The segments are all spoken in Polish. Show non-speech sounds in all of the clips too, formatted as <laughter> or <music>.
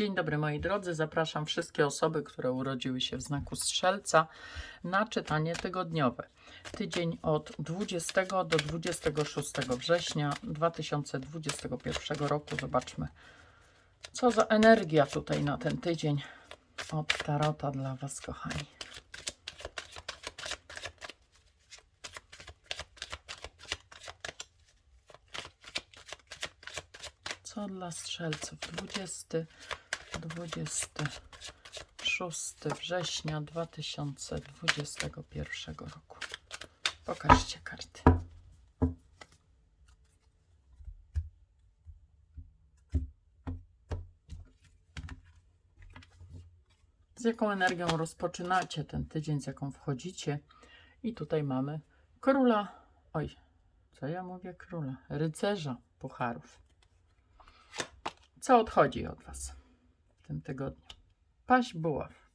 Dzień dobry moi drodzy, zapraszam wszystkie osoby, które urodziły się w znaku Strzelca na czytanie tygodniowe. Tydzień od 20 do 26 września 2021 roku. Zobaczmy, co za energia tutaj na ten tydzień od Tarota dla Was, kochani. Co dla strzelców? 20, 26 września 2021 roku. Pokażcie karty. Z jaką energią rozpoczynacie ten tydzień, z jaką wchodzicie? I tutaj mamy króla. Oj, co ja mówię króla? Rycerza pucharów. Co odchodzi od Was tym tygodniu? Paść buław.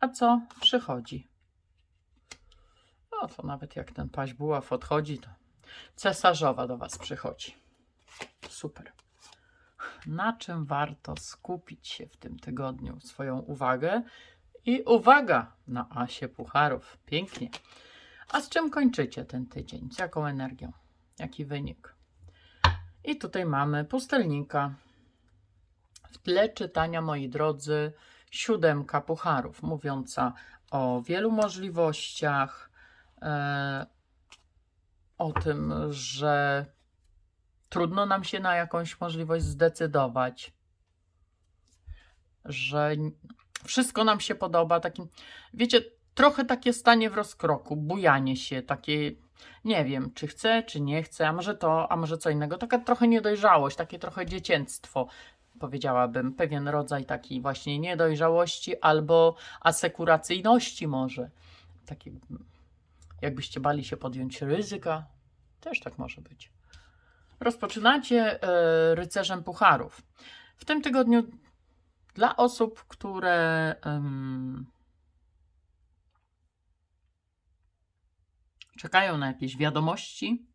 A co przychodzi? No to nawet jak ten paść buław odchodzi, to cesarzowa do Was przychodzi. Super. Na czym warto skupić się w tym tygodniu swoją uwagę? I uwaga na asie pucharów. Pięknie. A z czym kończycie ten tydzień? Z jaką energią? Jaki wynik? I tutaj mamy pustelnika. W tle czytania, moi drodzy, siódemka pucharów, mówiąca o wielu możliwościach, e, o tym, że trudno nam się na jakąś możliwość zdecydować, że wszystko nam się podoba. Takim, wiecie, trochę takie stanie w rozkroku, bujanie się, takie nie wiem, czy chcę, czy nie chcę, a może to, a może co innego. Taka trochę niedojrzałość, takie trochę dziecięctwo, powiedziałabym, pewien rodzaj takiej właśnie niedojrzałości albo asekuracyjności może. Mm, jakbyście bali się podjąć ryzyka, też tak może być. Rozpoczynacie e, rycerzem pucharów. W tym tygodniu dla osób, które czekają na jakieś wiadomości,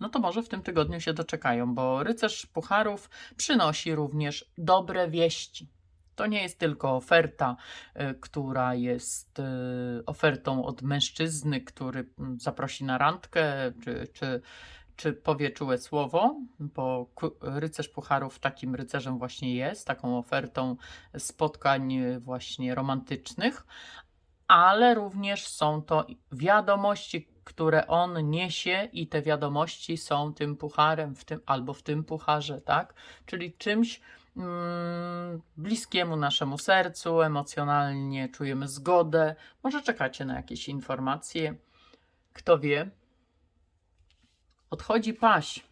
no to może w tym tygodniu się doczekają, bo rycerz pucharów przynosi również dobre wieści. To nie jest tylko oferta, y, która jest y, ofertą od mężczyzny, który mm, zaprosi na randkę, czy, czy, czy powie czułe słowo, bo rycerz pucharów takim rycerzem właśnie jest, taką ofertą spotkań y, właśnie romantycznych, ale również są to wiadomości, które on niesie i te wiadomości są tym pucharem w tym, albo w tym pucharze, tak? Czyli czymś mm, bliskiemu naszemu sercu, emocjonalnie czujemy zgodę. Może czekacie na jakieś informacje, kto wie. Odchodzi paś.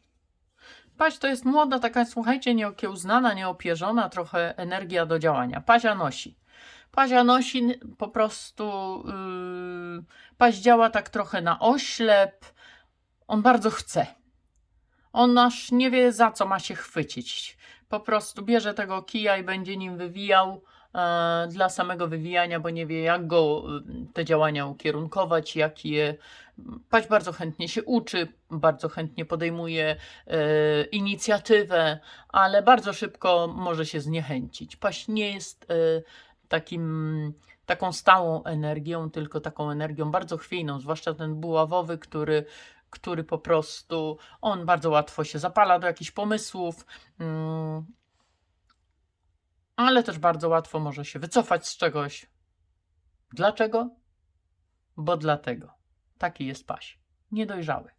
Paś to jest młoda, taka, słuchajcie, nieokiełznana, nieopierzona, trochę energia do działania. Pazia nosi. Pazia nosi n- po prostu. Yy, paź działa tak trochę na oślep. On bardzo chce. On aż nie wie, za co ma się chwycić. Po prostu bierze tego kija i będzie nim wywijał e, dla samego wywijania, bo nie wie, jak go y, te działania ukierunkować, jak je. Paź bardzo chętnie się uczy, bardzo chętnie podejmuje e, inicjatywę, ale bardzo szybko może się zniechęcić. Paś nie jest e, takim, taką stałą energią, tylko taką energią bardzo chwiejną, zwłaszcza ten buławowy, który, który po prostu on bardzo łatwo się zapala do jakichś pomysłów, mm, ale też bardzo łatwo może się wycofać z czegoś. Dlaczego? Bo dlatego. Taki jest paś. Niedojrzały.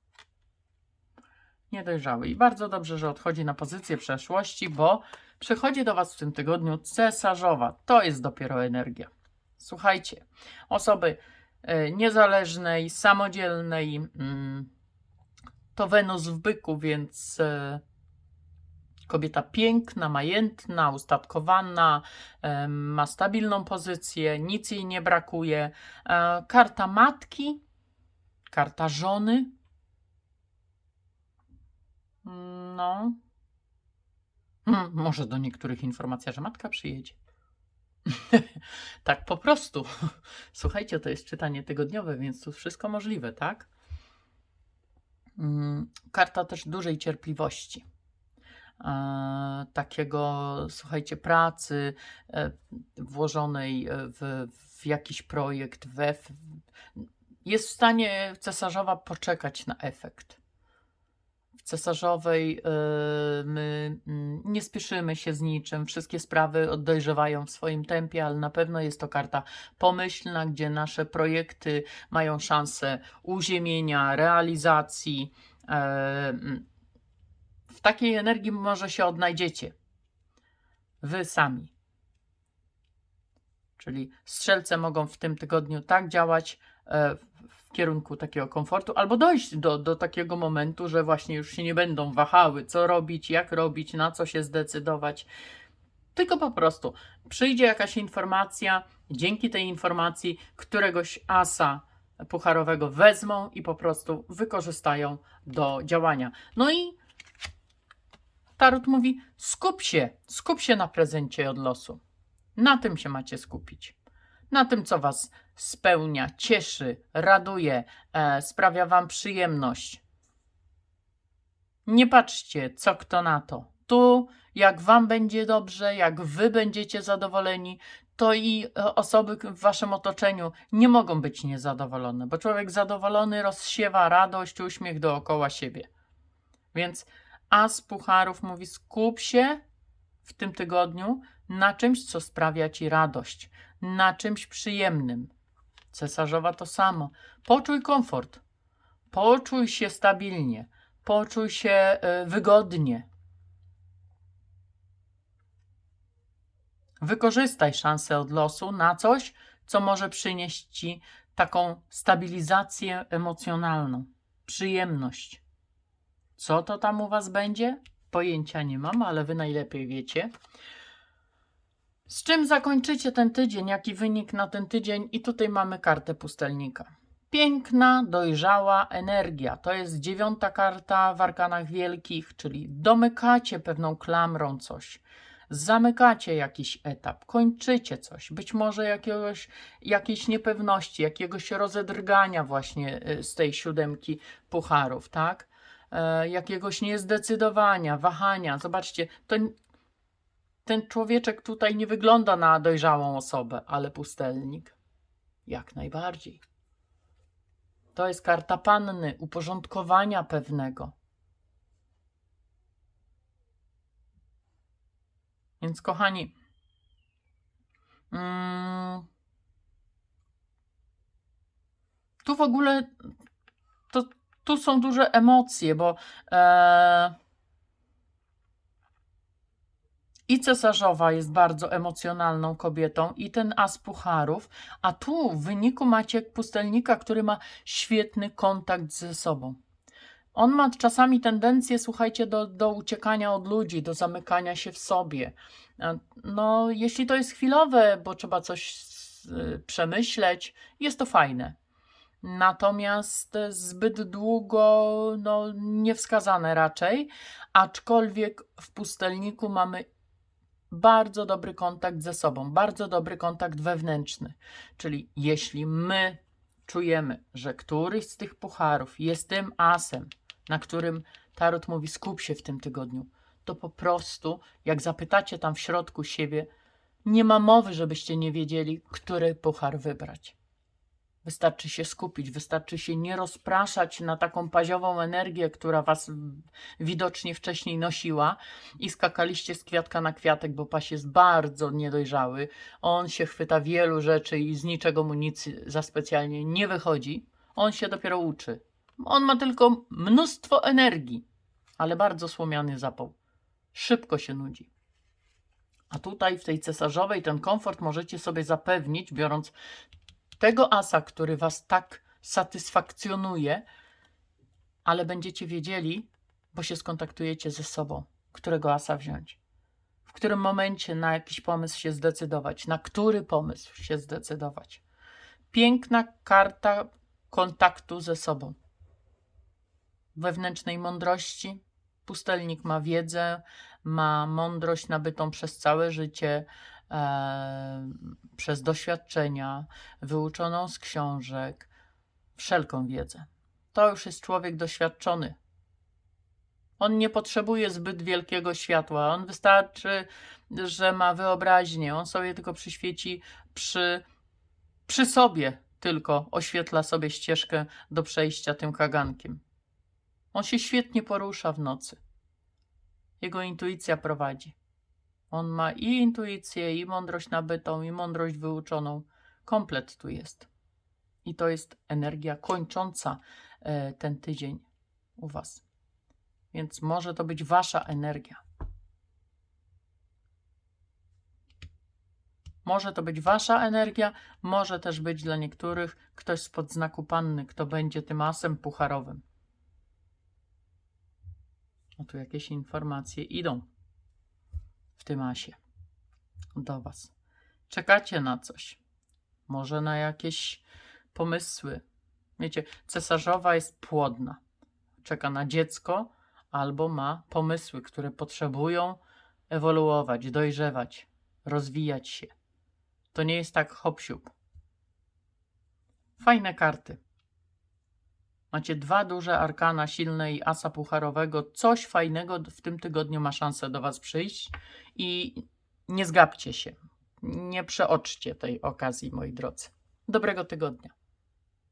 Niedojrzały. I bardzo dobrze, że odchodzi na pozycję przeszłości, bo przychodzi do Was w tym tygodniu cesarzowa. To jest dopiero energia. Słuchajcie, osoby e, niezależnej, samodzielnej, mm, to Wenus w byku, więc e, kobieta piękna, majętna, ustatkowana, e, ma stabilną pozycję, nic jej nie brakuje. Karta matki, karta żony. No. Hmm, może do niektórych informacja, że matka przyjedzie. <laughs> tak po prostu. Słuchajcie, to jest czytanie tygodniowe, więc tu wszystko możliwe, tak? Mm, Karta też dużej cierpliwości. e, takiego, słuchajcie, pracy e, włożonej w, w jakiś projekt, w, jest w stanie cesarzowa poczekać na efekt. Cesarzowej e, my mm, nie spieszymy się z niczym, wszystkie sprawy dojrzewają w swoim tempie, ale na pewno jest to karta pomyślna, gdzie nasze projekty mają szansę uziemienia, realizacji. E, mm, w takiej energii może się odnajdziecie. Wy sami. Czyli strzelce mogą w tym tygodniu tak działać e, w kierunku takiego komfortu, albo dojść do, do takiego momentu, że właśnie już się nie będą wahały, co robić, jak robić, na co się zdecydować. Tylko po prostu przyjdzie jakaś informacja, dzięki tej informacji któregoś asa pucharowego wezmą i po prostu wykorzystają do działania. No i Tarot mówi: skup się, skup się na prezencie od losu. Na tym się macie skupić. Na tym, co Was spełnia, cieszy, raduje, e, sprawia Wam przyjemność. Nie patrzcie, co kto na to. Tu, jak Wam będzie dobrze, jak Wy będziecie zadowoleni, to i e, osoby w Waszym otoczeniu nie mogą być niezadowolone, bo człowiek zadowolony rozsiewa radość, uśmiech dookoła siebie. Więc As Pucharów mówi: skup się w tym tygodniu na czymś, co sprawia ci radość, na czymś przyjemnym. Cesarzowa to samo. Poczuj komfort, poczuj się stabilnie, poczuj się y, wygodnie. Wykorzystaj szansę od losu na coś, co może przynieść ci taką stabilizację emocjonalną, przyjemność. Co to tam u Was będzie? Pojęcia nie mam, ale Wy najlepiej wiecie. Z czym zakończycie ten tydzień? Jaki wynik na ten tydzień? I tutaj mamy kartę pustelnika. Piękna, dojrzała energia. To jest dziewiąta karta w arkanach wielkich, czyli domykacie pewną klamrą coś. Zamykacie jakiś etap, kończycie coś, być może jakiegoś, jakiejś niepewności, jakiegoś rozedrgania właśnie y, z tej siódemki pucharów, tak? E, jakiegoś niezdecydowania, wahania. Zobaczcie, to ten człowieczek tutaj nie wygląda na dojrzałą osobę, ale pustelnik jak najbardziej. To jest karta panny, uporządkowania pewnego. Więc kochani, mm, tu w ogóle to, tu są duże emocje, bo e, i cesarzowa jest bardzo emocjonalną kobietą, i ten as pucharów, a tu w wyniku macie pustelnika, który ma świetny kontakt ze sobą. On ma czasami tendencję, słuchajcie, do, do uciekania od ludzi, do zamykania się w sobie. No, jeśli to jest chwilowe, bo trzeba coś y, przemyśleć, jest to fajne. Natomiast zbyt długo, no, niewskazane raczej, aczkolwiek w pustelniku mamy bardzo dobry kontakt ze sobą, bardzo dobry kontakt wewnętrzny. Czyli jeśli my czujemy, że któryś z tych pucharów jest tym asem, na którym Tarot mówi skup się w tym tygodniu, to po prostu, jak zapytacie tam w środku siebie, nie ma mowy, żebyście nie wiedzieli, który puchar wybrać. Wystarczy się skupić, wystarczy się nie rozpraszać na taką paziową energię, która was widocznie wcześniej nosiła i skakaliście z kwiatka na kwiatek, bo paś jest bardzo niedojrzały. On się chwyta wielu rzeczy i z niczego mu nic za specjalnie nie wychodzi. On się dopiero uczy. On ma tylko mnóstwo energii, ale bardzo słomiany zapał. Szybko się nudzi. A tutaj w tej cesarzowej ten komfort możecie sobie zapewnić, biorąc tego asa, który was tak satysfakcjonuje, ale będziecie wiedzieli, bo się skontaktujecie ze sobą, którego asa wziąć. W którym momencie na jakiś pomysł się zdecydować, na który pomysł się zdecydować. Piękna karta kontaktu ze sobą. Wewnętrznej mądrości. Pustelnik ma wiedzę, ma mądrość nabytą przez całe życie, e, przez doświadczenia, wyuczoną z książek, wszelką wiedzę. To już jest człowiek doświadczony. On nie potrzebuje zbyt wielkiego światła. On wystarczy, że ma wyobraźnię. On sobie tylko przyświeci przy, przy sobie, tylko oświetla sobie ścieżkę do przejścia tym kagankiem. On się świetnie porusza w nocy. Jego intuicja prowadzi. On ma i intuicję, i mądrość nabytą, i mądrość wyuczoną. Komplet tu jest. I to jest energia kończąca e, ten tydzień u Was. Więc może to być Wasza energia. Może to być Wasza energia, może też być dla niektórych ktoś spod znaku panny, kto będzie tym asem pucharowym. O, tu jakieś informacje idą w tym asie do Was. Czekacie na coś. Może na jakieś pomysły. Wiecie, cesarzowa jest płodna. Czeka na dziecko albo ma pomysły, które potrzebują ewoluować, dojrzewać, rozwijać się. To nie jest tak hop siup. Fajne karty. Macie dwa duże arkana, silne i asa pucharowego. Coś fajnego w tym tygodniu ma szansę do Was przyjść i nie zgapcie się. Nie przeoczcie tej okazji, moi drodzy. Dobrego tygodnia.